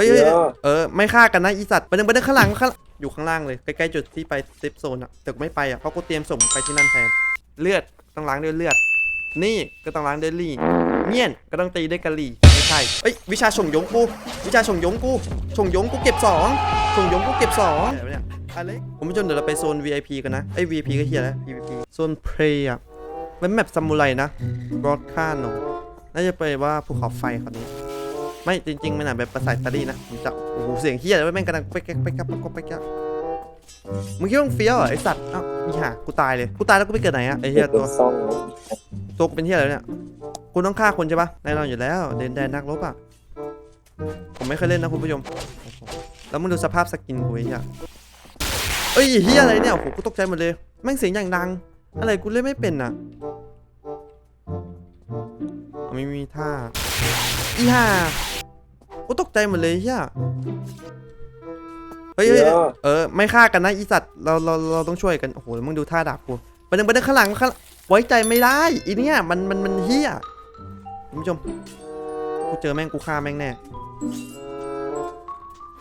ฮ้ยเฮ้ยเดี๋ยวเออไม่ฆ่ากันนะอีสัตว์ไปเดินไปเดินข้างหลังข้างอยู่ข้างล่างเลยใกล้ๆจุดที่ไปเซฟโซนอะแต่กูไม่ไปอะเพราะกูเตรียมส่งไปที่นั่นแทนเลือดต้องล้างด้วยเลือด นี่ก็ต้องล้างด้วยลี่เมี่ยนก็ต้องตีด้วยกะหรี่ไม่ใช่เอ้ยวิชาส่งยงกูวิชาส่งยงกูส่งยงกูเก็บสองส่งยงกูเก็บสองอะไรเนี่ยอะไรผมผู้ชมเดี๋ยวเราไปโซน VIP กันนะไอ้ย VIP ก็เฮียแล้ว PVP โซนเพลย์อะเป็นแมปซามูไรนะรอดค่าโนน่าจะไปว่าภูเขาไฟคราวนี้ ไม่จริง ๆ มันอาจแบบประสาทตาดีนะผมจะโอ้โหเสียงเฮียเลยแม่งกำลังไปแก๊กไปแก๊กไปแก๊กไปแก๊กมึงคิดว่ามึงเฟี้ยวเหรอไอสัตว์อ้าวอีห่ากูตายเลยกูตายแล้วกูไปเกิดไหนอะไอเฮียตัตัวตัวกูเป็นเฮียอะไรเนี่ยกูต้องฆ่าคนใช่ปะแน่นอนอยู่แล้วเดนแดนนักรบอะผมไม่เคยเล่นนะคุณผู้ชมแล้วมึงดูสภาพสกินกูไอเฮียเอ้ยเฮียอะไรเนี่ยโอ้โหกูตกใจหมดเลยแม่งเสียงอย่างดัง อะไรกูเล่นไม่เป็นน่ะ ไม่มีท่าอีห่ากูตกใจหมดเลยเฮียเฮ้ยเฮ้ยเดี๋ยวเออไม่ฆ่ากันนะอีสัตว์เราเราเราต้องช่วยกันโอ้โหแล้วมึงดูท่าดาบกูไปเดินไปเดินข้างหลังข้างไว้ใจไม่ได้อีเนี่ยมันมันมันเฮียคุณผู้ชมกูเจอแม่งกูฆ่าแม่งแน่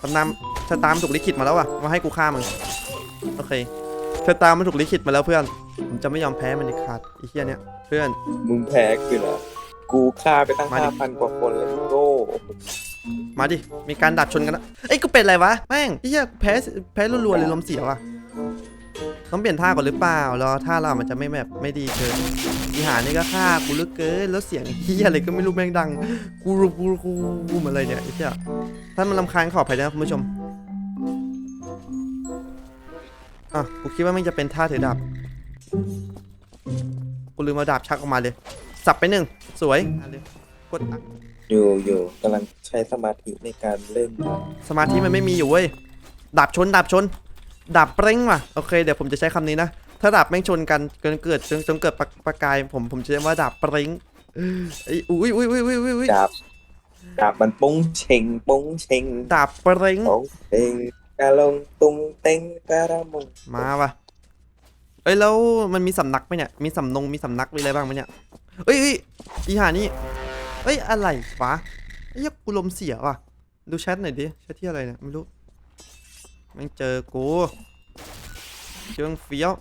ตำนานชะตามนถูกลิขิตมาแล้วว่ะมาให้กูฆ่ามึงโอเคชะตามมันถูกลิขิตมาแล้วเพื่อนผมจะไม่ยอมแพ้มันเด็ดขาดไอ้เฮียเนี่ยเพื่อน มึงแพ้คือนะ กูฆ่าไปตั้งมาดิ ห้าพันกว่าคนเลยโก้มาดิ มีการดับชนกันนะเอ้ยกูเป็นอะไรวะ แม่งไอ้เฮียแพ้แพ้รัวๆเลยลมเสียว่ะ ต้องเปลี่ยนท่าก่อนหรือเปล่ารอท่าเรามันจะไม่แบบไม่ดีเกินอีหานี่ก็ฆ่ากูเหลึกเกิน แล้วเสียงเฮียอะไรก็ไม่รู้แม่งดัง กูรูกูรูกูรูเหมือนอะไรเนี่ยไอ้เหี้ยถ้ามันลำคาญขออภัยนะคุณผู้ชม อะ กูคิดว่ามันจะเป็นท่าถือดาบ กูลืมเอาดาบชักออกมาเลย สับไปหนึ่งสวยอะเลยกดอะอยู่อยู่กำลังใช้สมาธิในการเล่นสมาธิมันไม่มีอยู่เว้ยดาบชนดาบชนดาบเปร่งว่ะโอเคเดี๋ยวผมจะใช้คำนี้นะ ถ้าดาบแม่งชนกันจนเกิดจนจนเกิดประประกายผมผมจะเรียกว่าดาบเปร่งเอ้ยอุ้ยอุ้ยอุ้ยอุ้ยอุ้ยอุ้ยดาบดาบมันปุ้งเชงปุ้งเชงดาบเปร่ง ปุ้งเชงกะลงตุงเต็งกะระมงมาว่ะ เอ้ยแล้วมันมีสำนักไหมเนี่ย มีสำนงมีสำนักมีอะไรบ้างไหมเนี่ย เอ้ยเอ้ยอีหานี่เอ้ยอะไรวะไอ้เหี้ยกูลมเสียว่ะ ดูแชทหน่อยดิแชทที่อะไรเนี่ยไม่รู้แมันเจอกูเชิงเฟี้ยว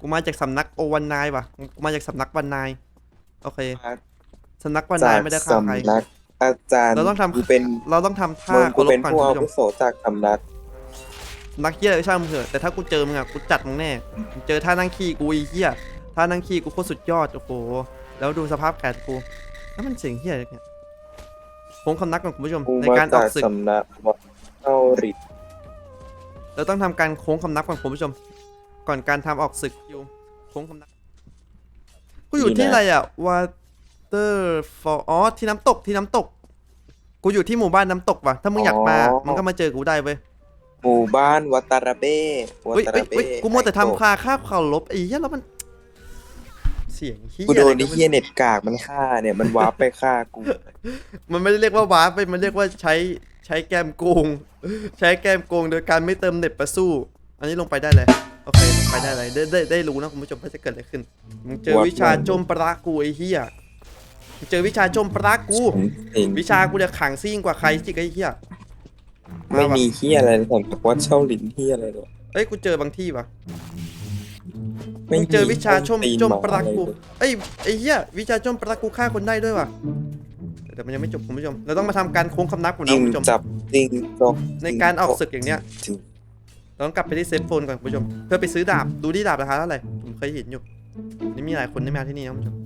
กูมาจากสำนักโอวันนายว่ะกูมาจากสำนักวันนายโอเคสำนักวันนายไม่ได้ฆ่าใครสำนักอาจารย์เราต้องทำกูเป็นเราต้องทำท่ามึงเคากูรพเป็นก่อนผู้คุณอาผู้ชวุมโสจากสำนักนักเหี้ยอะไรช่างมึงเถอะแต่ถ้ากูเจอมึงอะกูจัดมึงแน่มึงเจอท่านั่งขี้กูไอีเหี้ยท่านั่งขี้กูโคตรสุดยอดโอ้โห แล้วดูสภาพแขนกูแล้วมันเสียงเหี้ยอะไรเนี่ยโค้งคำนักของคุณผู้ชมกูในมาการอจาอกกศึกสำนักวัดเต้าริดเราต้องทำการโค้งคำนับก่อนคุณผู้ชม ก่อนการทำออกศึกอยู่โค้งคำนับกูอยู่ที่อะไรอะ waterfall อ๋อที่น้ำตกที่น้ำตก กูอยู่ที่หมู่บ้านน้ำตกว่ะถ้ามึงอยากมามึงก็มาเจอกูได้เว้ยหมู่บ้านวัตาระเบ้วัเฮ้ยตาเฮ้ระยเบ้เฮ้ยกูมัวแต่ทำคาค่าข่าวลบไอ้เหี้ยแล้วมันเสียงเหี้ยกูโดนอะไรไอ้ก็ไม่เฮียเน็ตกากมันฆ่าเนี่ยมันวาร์ปไปฆ่ากูมันไม่ได้เรียกว่าวาร์ปไปมันเรียกว่าใช้ใช้แกมโกง ใช้แกมโกงโดยการไม่เติมเน็ตประสู้ อันนี้ลงไปได้เลยโอเคลงไปได้เลยได้ได้ได้รู้นะคุณผู้ชมว่าจะเกิดอะไรขึ้นมึงเจอวิชาโจมปรากูไอ้เหี้ยมึงเจอวิชาโจมปรากูเองวิชากูเนี่ยขังซิ่งกว่าใครจิกไอ้เหี้ยไม่ว่ะมีเฮียอะไรเลยสำหรับวัดเช่าหลินเฮียอะไรเลยเอ้ยกูเจอบางที่ว่ะไม่มึงเจอวิชาชมตีนจมหปรากูอะไรเลยเอ้ยไอ้เหี้ยวิชาจมปรากูฆ่าคนได้ด้วยว่ะแต่มันยังไม่จบคุณผู้ชม เราต้องมาทำการโค้งคำนับก่อนจรินะงคุณผู้ชมจับจริงจบในการออกศึกอย่างเนี้ยจริงเราต้องกลับไปที่เซฟโฟนก่อนคุณผู้ชม เพื่อไปซื้อดาบดูที่ดาบราคาเท่าไหร่ผมเคยเห็นอยู่ นี่มีหลายคนได้มาที่นี่นะคุณผู้ชม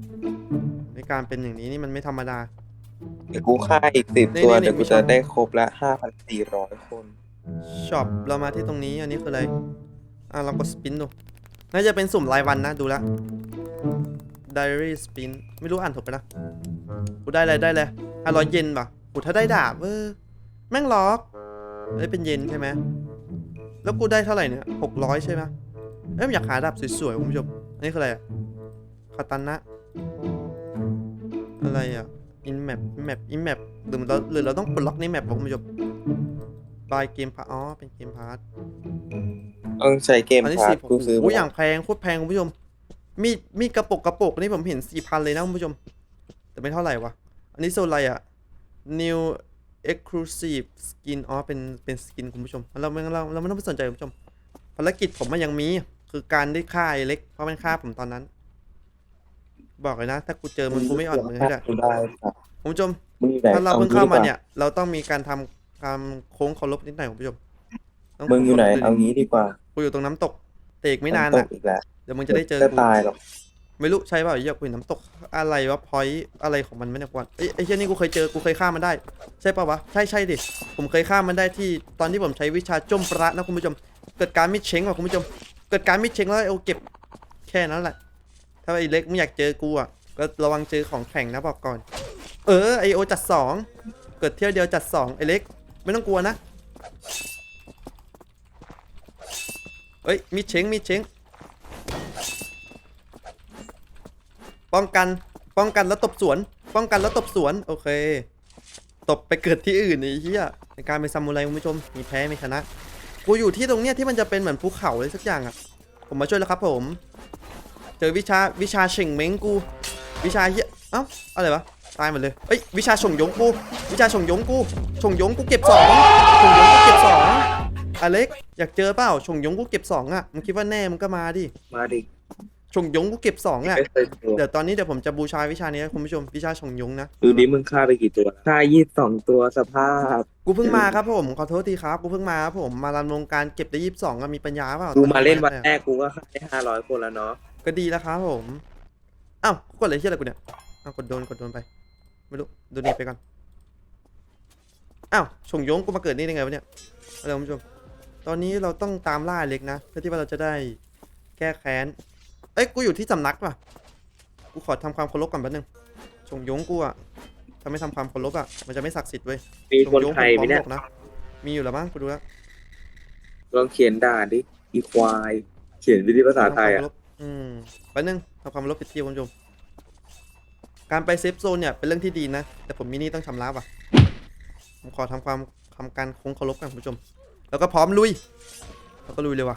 ในการเป็นอย่างนี้นี่มันไม่ธรรมดาเดี๋ยวกูฆ่าอีกสิบนี่ตัวนี่เดี๋ยวกูมีช่จะองได้ครบละห้าพันสี่ร้อยคนช็อปเรามาที่ตรงนี้อันนี้คืออะไรอะเรากดสปินดู น่าจะเป็นสุ่มรายวันนะดูละ diary spin ไม่รู้อ่านถูกไปนะ กูได้เลยได้เลยห้าร้อยเยนป่ะกูถ้าได้ดาบเออแม่งล็อกได้เป็นเยนใช่ไหมแล้วกูได้เท่าไหร่เนี่ยหกร้อยใช่ไหมเอ้ยอยากหาดาบสวยๆคุณผู้ชมอันนี้คืออะไรอะคาตานะ อะไรอะ in map in map in map หรือเราหรือเราต้องปลดล็อกในแมปคุณผู้ชม by game pass อ๋อเป็นเกมพาร์ท ต้องใช้เกมอันนี้พาร์สี่ทกูซื้อโอ้ยอย่างแพงโคตรแพงคุณผู้ชม มีดมีดกระปุกกระปุกนี่ผมเห็นสี่พันเลยนะคุณผู้ชม แต่ไม่เท่าไหร่วะ อันนี้โซนอะไรอะ new exclusive skin อ๋อเป็นเป็นสกินคุณผู้ชม เราไม่เราเราไม่ต้องไปสนใจคุณผู้ชม ภารกิจผมมันยังมี คือการได้ฆ่าไอ้เล็ก เพราะมันฆ่าผมตอนนั้น บอกเลยนะ ถ้ากูเจอมันกูไม่อ่อนมือให้ได้กูได้ครับคุณผู้ชม มึงอยู่ไหนถ้าเราเพิ่งองี้เข้ามาดีกว่เนี่ย เราต้องมีการทำการโค้งเคารพนิดหน่อยคุณผู้ชม ต้มึงอยู่ไหนโค้เอาเคารพงี้ดีกว่ากูอยู่ตรงน้ำตกแต่อีกไม่นานตอะ กอีกแล้วเดี๋ยวมึงจะได้เจอจะกูตายหรอกไม่รู้ใช่เปล่าไอ้เหี้ยกูเห็นน้ำตกอะไรวะพอยอะไรของมันไม่เนี่ยกวนเอ้ยไอ้เหี้ยนี่กูเคยเจอกูเคยฆ่ามันได้ ใช่ป่าวะใช่ใช่ดิผมเคยฆ่ามันได้ที่ตอนที่ผมใช้วิชาจมประนะคุณผู้ชมเกิดการมิดเช้งว่ะคุณผู้ชมเกิดการมิดเช้งแล้วเอาเก็บแค่นั้นแหละ ถ้าไอ้เล็กไม่อยากเจอกูอะก็ระวังเจอของแข็งนะบอกก่อน เออไอโอจัดสองเกิดเที่ยวเดียวจัดสองไอเล็ก ไม่ต้องกลัวนะ เฮ้ยมิดเช้งมิดเช้งป้องกันป้องกันแล้วตบสวน ป้องกันแล้วตบสวน โอเค ตบไปเกิดที่อื่นไอ้เหี้ยในการเป็นซามูไรคุณผู้ชม มีแพ้มีชนะ กูอยู่ที่ตรงเนี้ยที่มันจะเป็นเหมือนภูเขาเลยสักอย่างอะ ผมมาช่วยแล้วครับผม เจอวิชาวิชาเฉ่งเม้งกู วิชาเหี้ย เอ้าอะไรวะ ตายหมดเลย เอ้ยวิชาฉงยงกู วิชาฉงยงกูฉงยงกูเก็บสองฉงยงกูเก็บสอง อเล็ก อยากเจอเปล่าฉงยงกูเก็บสองอะมึงคิดว่าแน่มึงก็มาดิมาดิฉงยงกูเก็บสองอะไม่เคยกลัวเดี๋ยวตอนนี้เดี๋ยวผมจะบูชาวิชานี้นะคุณผู้ชมวิชาฉงยงนะดูดิมึงฆ่าไปกี่ตัวฆ่ายี่สิบสองตัวสภาพ กูเพิ่งมาครับผมขอโทษทีครับกูเพิ่งมาครับผมมารันวงการเก็บได้ยี่สิบสองมีปัญญาเปล่ากูมาเล่นวันแรกกูก็ฆ่าได้ห้าร้อยคนแล้วเนาะก็ดีแล้วครับผมอ้าวกดอะไรที่อะไรกูเนี่ยอ้าวกดโดนกดโดนไปไม่รู้ดูนี่ไปก่อนอ้าวชงยงกูมาเกิดนี่ได้ไงวะเนี่ยอะไรคุณผู้ชม ตอนนี้เราต้องตามล่าเล็กนะ เพื่อที่ว่าเราจะได้แก้แค้น เอ้ย กูอยู่ที่สำนักป่ะ กูขอทำความเคารพก่อนแป๊บนึง ชงยงกูอะถ้าไม่ทำความเคารพอะมันจะไม่ศักดิ์สิทธิ์เว้ยมีคนชงยงไทยไหมเนี่ยผพร้อบอกนะ มีอยู่แล้วมั้งกูดูแล้วลองเขียนด่าดิอีควาย เขียนดิที่ภาษาไทยอะ ทำควมเคารพอืมแป๊บนึงทำความเคารพผิดที่คุณผู้ชม การไปเซฟโซนเนี่ยเป็นเรื่องที่ดีนะ แต่ผมมีหนี่ต้องชำระว่ะ ผมขอทำความทำการคงเคารพกันคุณผู้ชม แล้วก็พร้อมลุยแล้วก็ลุยเลยว่ะ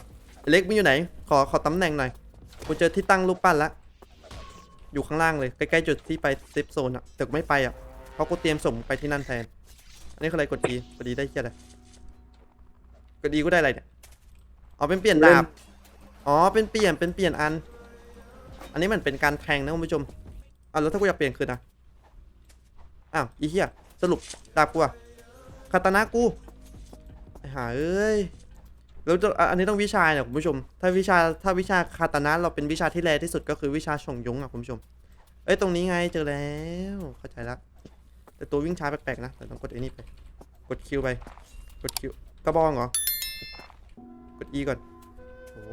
เล็กมึงอยู่ไหน ขอขอตำแหน่งหน่อยกูเจอที่ตั้งรูปปั้นละอยู่ข้างล่างเลยใกล้ๆจุดที่ไปเซฟโซนอะแต่กูไม่ไปอะเพราะกูเตรียมส่งไปที่นั่นแทน อันนี้คืออะไรกดดีกดดีได้เหี้ยอะไรกดดีกูได้อะไรเนี่ยอ๋อเป็นเปลี่ยนดาบอ๋อเป็นเปลี่ยนเป็นเปลี่ยนอัน อันนี้มันเป็นการแทงนะคุณผู้ชมอะแล้วถ้ากูอยากเปลี่ยนคืนนะอ้าวอีเหี้ยสรุปดาบกูอะคาตานะกูไอ้ หาเอ้ยแล้วอันนี้ต้องวิชาเนี่ยคุณผู้ชม ถ้าวิชาถ้าวิชาคาตานะเราเป็นวิชาที่แรงที่สุดก็คือวิชาชงยงอะคุณผู้ชม เอ้ยตรงนี้ไงเจอแล้วเข้าใจละแต่ตัววิ่งช้าแปลกๆนะแต่ต้องกดไอ้นี่ไป กดคิวไป กดคิวกระบองเหรอกด E ก่อนโอ้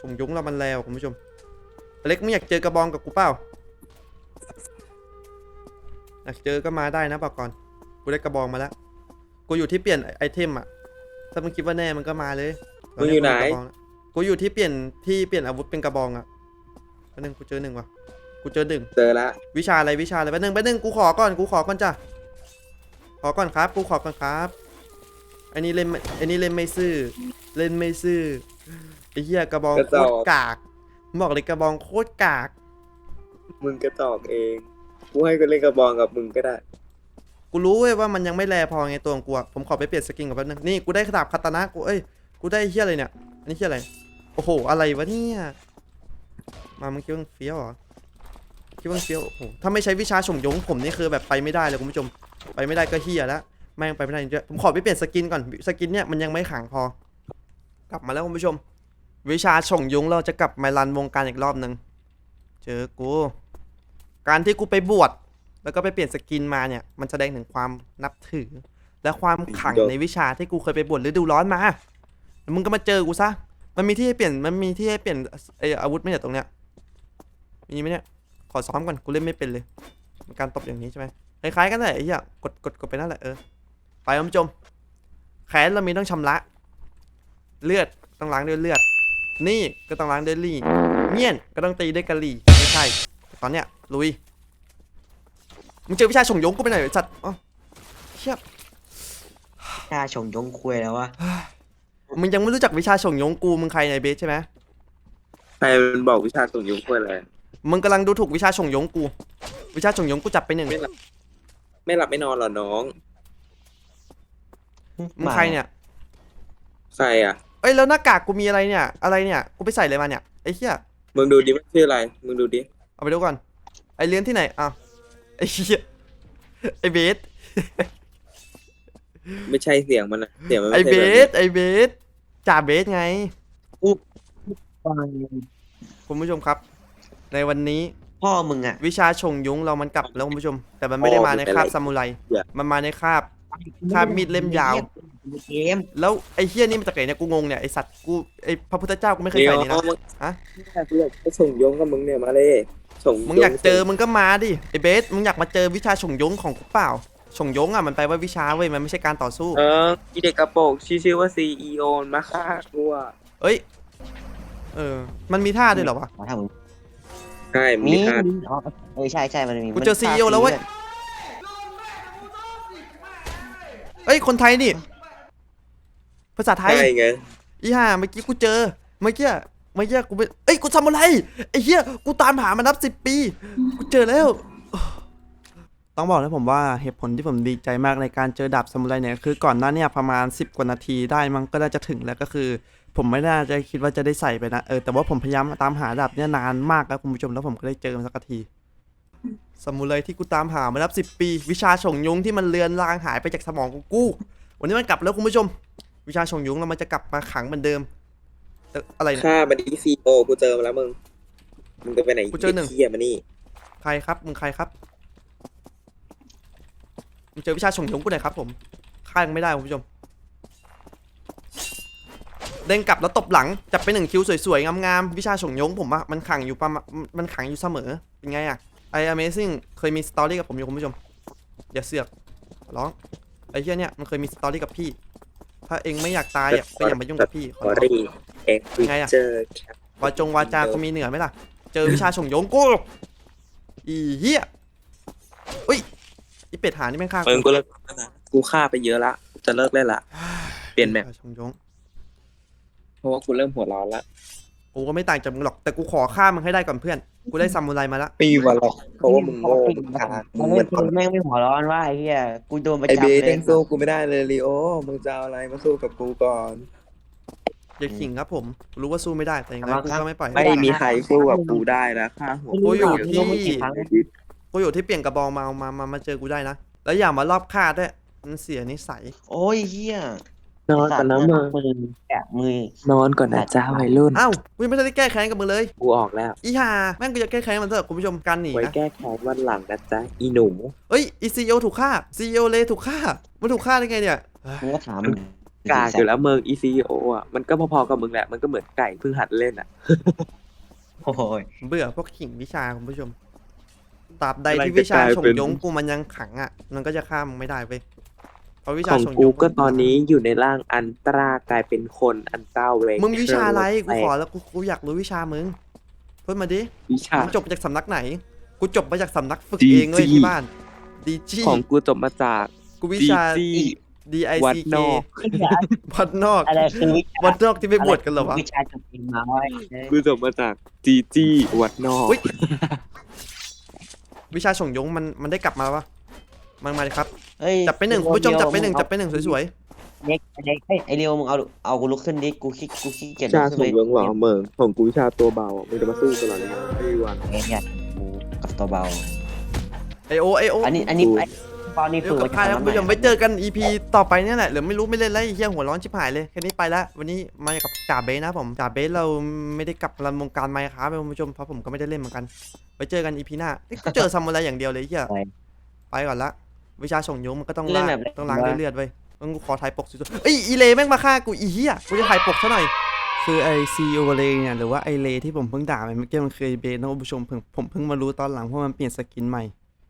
ชงยงเรามันแล้วคุณผู้ชมเล็กไม่อยากเจอกระบองกับกูเปล่าอยากเจอก็มาได้นะบอกก่อนกูได้กระบองมาแล้ว กูอยู่ที่เปลี่ยนไอเทมอะ ถ้ามึงคิดว่าแน่มันก็มาเลยมึงอยู่ไหนตกูมีกระบงแล้วกูอยู่ที่เปลี่ยนที่เปลี่ยนอาวุธเป็นกระบองอะแป๊บนึงกูเจอหนึ่งว่ะ กูเจอหนึ่งเจอละ วิชาอะไรวิชาอะไรแป๊บนึงแป๊บนึงกูขอก่อนกูขอก่อนจ้ะ ขอก่อนครับ กูขอก่อนครับอันนี้เล่นไม่อันนี้เล่นไม่ซื่อ เล่นไม่ซื่อไอ้เหี้ยกระบองโคตรกากบอกเลยกระบองโคตรกาก มึงกระตอกเอง กูให้กูเล่นกระบองกับมึงก็ได้ กูรู้เว้ยว่ามันยังไม่แลพอไงตัวของกูอะผมขอไปเปลี่ยนสกินก่อนแป๊บนึงนี่กูได้ขดาบคาตานะกูเอ้ยกูได้เหี้ยอะไรเนี่ย อันนี้เหี้ยอะไร โอ้โห อะไรวะเนี่ย มามึงคิดว่ามึงเฟี้ยวเหรอคิดว่าเฟี้ยว โอ้โห ถ้าไม่ใช้วิชาฉงยงผมนี่คือแบบไปไม่ได้เลยคุณผู้ชม ไปไม่ได้ก็เฮียแล้ว แม่งไปไม่ได้จริงผมขอไปเปลี่ยนสกินก่อน สกินเนี่ยมันยังไม่ขังพอ กลับมาแล้วคุณผู้ชม วิชาฉงยงเราจะกลับมารันวงการอีกรอบหนึ่งเจอกู การที่กูไปบวช แล้วก็ไปเปลี่ยนสกินมาเนี่ย มันแสดงถึงความนับถือ และความขลังเดี๋ยวในวิชาที่กูเคยไปบวชฤดูร้อนมาแล้วมึงก็มาเจอกูซะ มันมีที่ให้เปลี่ยน มันมีที่ให้เปลี่ยนไออาวุธไหมเนี่ยตรงเนี้ย มีไหมเนี่ย ขอซ้อมก่อน กูเล่นไม่เป็นเลย มันการตบอย่างนี้ใช่ไหมคล้ายๆกันแหละไอ้เหี้ยกดกดกดไปนั่นแหละเออ ไปคุณผู้ชมแขนเรามีต้องชำระ เลือดต้องล้างด้วยเลือด นี่ก็ต้องล้างด้วยลี่เมี่ยนก็ต้องตีด้วยกะหรี่ไม่ใช่ ตอนเนี้ยลุย มึงเจอวิชาฉงยงกูไปไหนอยไอ้สัตว์อ๋อเชี่ยหน้าชงยงคุยแล้ววะมึงยังไม่รู้จักวิชาฉงยงกูมึงใครในยเบสใช่ไหมใครมันบอกวิชาส่งยุงเพื่ออะไรมึงกำลังดูถูกวิชาฉงยงกู วิชาฉงยงกูจับไปหนึ่งไม่หลับไม่หลับไม่นอนเหรอน้องมึงใครเนี่ยใครอะเอ้ยแล้วหน้ากากกูมีอะไรเนี่ย อะไรเนี่ยกูไปใส่อะไรมาเนี่ยไอ้เหี้ยมึงดูดิมันชื่ออะไรมึงดูดิเอาไปดูก่อนไอเลี้ยนที่ไหนอ้าว ไอ้เหี้ยไอเบสไม่ใช่เสียงมันอะเสียงมันไอไม่เบใช่แบบนี้สไอเบสจ่าเบสไงฟังคุณผู้ชมครับ ในวันนี้พ่อมึงอะ วิชาชงยุ้งเรามันกลับแล้วคุณผู้ชม แต่มันไม่ได้มาในคาบซามูไรมันมาในคาบคาบมีดเล่มยาวเกมแล้วไอ้เฮี้ยนี่มันจากไหนเนี่ยกูงงเนี่ยไอสัตว์กูไอพระพุทธเจ้ากูไม่เคยเดี๋ยวใส่นี่นะมึงฮะกูอยากจะส่งยงกับมึงเนี่ยมาเลย ส่งมึงอยากเจอมึงก็มาดิไอเบสมึงอยากมาเจอวิชาชงยุ้งของกูเปล่าชงยุ้งอะมันแปลว่าวิชาเว้ยมันไม่ใช่การต่อสู้ เอออีเด็กกระโปรงชื่อชื่อว่า CEO มันมาฆ่ากูอะเอ้ยเออมันมีท่าด้วยเหรอวะขอทำมึงใช่มึงมีมีค่าอ๋อเออใช่ใช่มันมีกูเจอ CEO แล้วเว้ย เอ้ยคนไทยนี่ ภาษาไทยใช่ไงอีห่าเมื่อกี้กูเจอเมื่อกี้ เมื่อกี้กูไปเอ้ยกูทำอะไรไอ้เหี้ยกูตามหามานับสิบปี กูเจอแล้ว ต้องบอกนะผมว่าเหตุผลที่ผมดีใจมากในการเจอดาบซามูไรเนี่ยคือก่อนหน้าเนี่ยประมาณ 10 กว่านาทีได้มันก็น่าจะถึงแล้วก็คือ ผมไม่น่าจะคิดว่าจะได้ใส่ไปนะเออแต่ว่าผมพยายามตามหาดาบเนี่ยนานมากแล้วคุณผู้ชมแล้วผมก็ได้เจอมันสักทีซามูไรที่กูตามหามานับสิบปี วิชาฉงยุงที่มันเลือนลางหายไปจากสมองของกู วันนี้มันกลับแล้วคุณผู้ชม วิชาฉงยุงแล้วมันจะกลับมาขังเหมือนเดิม แต่อะไรเนี่ย ฆ่ามันดี CEO กูเจอมาแล้วมึง มึงจะไปไหนกูเจอหนึ่งไเหี้ยมานี่ใครครับ มึงใครครับมึงเจอวิชาฉงยุงกูหน่อยครับผมฆ่ายังไม่ได้คุณผู้ชม เด้งกลับแล้วตบหลัง จับไปหนึ่งคิวสวยๆ งามๆ วิชาฉงยงผมอะมันขังอยู่ประมาณมันขังอยู่เสมอ เป็นไงอะไอ Amazing เคยมีสตอรี่กับผมอยู่คุณผู้ชม อย่าเสือกขอร้อง ไอ้เหี้ยเนี่ยมันเคยมีสตอรี่กับพี่ ถ้าเองไม่อยากตายอะก็อย่ามายุ่งกับพี่ขอขอร้องรีเอ็กซ์ไงอะเจอแคปวาจงวาจาก็มีเหนือไหมล่ะ เจอวิชาฉงยงกูอีเหี้ยอุ้ยอีเป็ดหานี่แม่งฆ่ามึงกูเลิกแล้วนะกูฆ่าไปเยอะละกูจะเลิกเล่นละเปลี่ยนแมปวิชาฉงยงเพราะว่ากูเริ่มหัวร้อนละกูก็ไม่ต่างจากมึงหรอกแต่กูขอฆ่ามึงให้ได้ก่อนเพื่อน กูได้ซามูไรมาละปีวันหรอกเพราะว่ามึงโง่มึงกามัมึนงเหไม่มือนแม่งไม่หัวร้อนว่าไอ้เหี้ยกูโดนประไอจำเบเลย์ยยังสู้กูไม่ได้เลยลีโอมึงจะเอาอะไรมาสู้กับกูก่อน อย่าขิงครับผม รู้ว่าสู้ไม่ได้แต่อย่างนั้นกูก็ไม่ปล่อยไม่มีใครสู้กับกูได้นะฆ่าหัวกูอยู่ที่ไม่กี่ครั้งกูอยู่ที่เปลี่ยนกระบองมาเอามามามาเจอกูได้นะ แล้วอย่ามารอบคาดด้วยมันเสียนิสัยโอ้ยเหี้ย นอนก่อนนะมึงมือแกะมือนอนก่อนนะจ้าวัยรุ่นอ้าวกูยังไม่ได้แก้แค้นกับมึงเลย กูออกแล้ว อีห่าแม่งกูจะแก้แค้นมันเถอะคุณผู้ชมการหนีไว้นะแก้แค้นวันหลังนะจ๊ะอีหนูเอ้ยอีซีโอถูกฆ่าซีโอเลถูกฆ่ามันถูกฆ่าได้ไงเนี่ยมึงก็ถามมึงกากอยู่แล้วเมือง ECO อะมันก็พอๆกับมึงแหละมันก็เหมือนไก่เพิ่งหัดเล่นอะโอ้ยเบื่อพวกขิงวิชาคุณผู้ชมตราบใดอะไรที่จะวิชากลายฉงเป็นยงกูมันยังขังอะมันก็จะฆ่ามึงไม่ได้เว้ย เพราะวิขชาองฉงยกูงก็ตอนนี้อยู่ในร่างอันตรากลายเป็นคนอันเต้าเวงมึงมีวิชาอะไรกูขอแตแล้วกูกูอยากรู้วิชามึงพูดมาดิวิชามึงจบมาจากสำนักไหน กูจบมาจากสำนักฝึก DG เองเลยที่บ้านดีจีของกูจบมาจากกูวิชา DG D I วัด C น K อกวัดนอกอะไรคือวิชาวัดนอกที่ไม่บวชกันเหรอวะวิชาจบเองมาไว้กูจบมาจาก GG วัดนอกอุ๊ยวิชาฉงยงมันมันได้กลับมาปะ มันมาเลยครับ เฮ้ยจับไปหนึ่งคุณผู้ชมจับไปหนึ่งจับไปหนึ่งสวยเด็กเด็กเฮ้ยไอเรียวมึงเอาเอากูลุกขึ้นดิกูขี้กูขี้เกียจวิชาลุกขขึ้อนงไปเมืองหรอเมืองของกูวิชาตัวเบาอะมึงจะมาสู้กันหรอเนี่ยไอ้วันไอ้เนี่ยกูกับตัวเบา ๆไอโอไอโออันนี้อันนี้กูไอ้เบานี่เดี๋ยฝึวกกับมาพายจากครับสำคุณนักผู้ชมไหนไว้เจอกัน EP ต่อไปเนี่ยแหละหรือไม่รู้ไม่เล่นแล้วไอ้เหี้ยหัวร้อนชิบหายเลยแค่นี้ไปละวันนี้มากับจ่าเบสนะผมจ่าเบสเราไม่ได้กลับรันวงการไมค์ครับคุณผู้ชมเพราะผมก็ไม่ได้เล่นเหมือนกันไว้เจอกัน EP หน้าเอ้ยกูเจอซัมมูไรอย่างเดียวเลยไอ้เหี้ยไปก่อนละ วิชาส่งยงมันก็ต้องล้างต้องล้างด้วยเลือดไว้ยต้องกูขอถ่ายปกสวยๆเอ้ยอีเลแม่งมาฆ่ากูอีเหี้ยกูจะถ่ายปกซะหน่อยคือไอซีโอเลเนี่ยหรือว่าไอเลที่ผมเพิ่งด่าไปเมื่อกี้มันเคยเบสนะคุณผู้ชมเพิ่งผมเพิ่งมารู้ตอนหลังเพราะมันเปลี่ยนสกินใหม่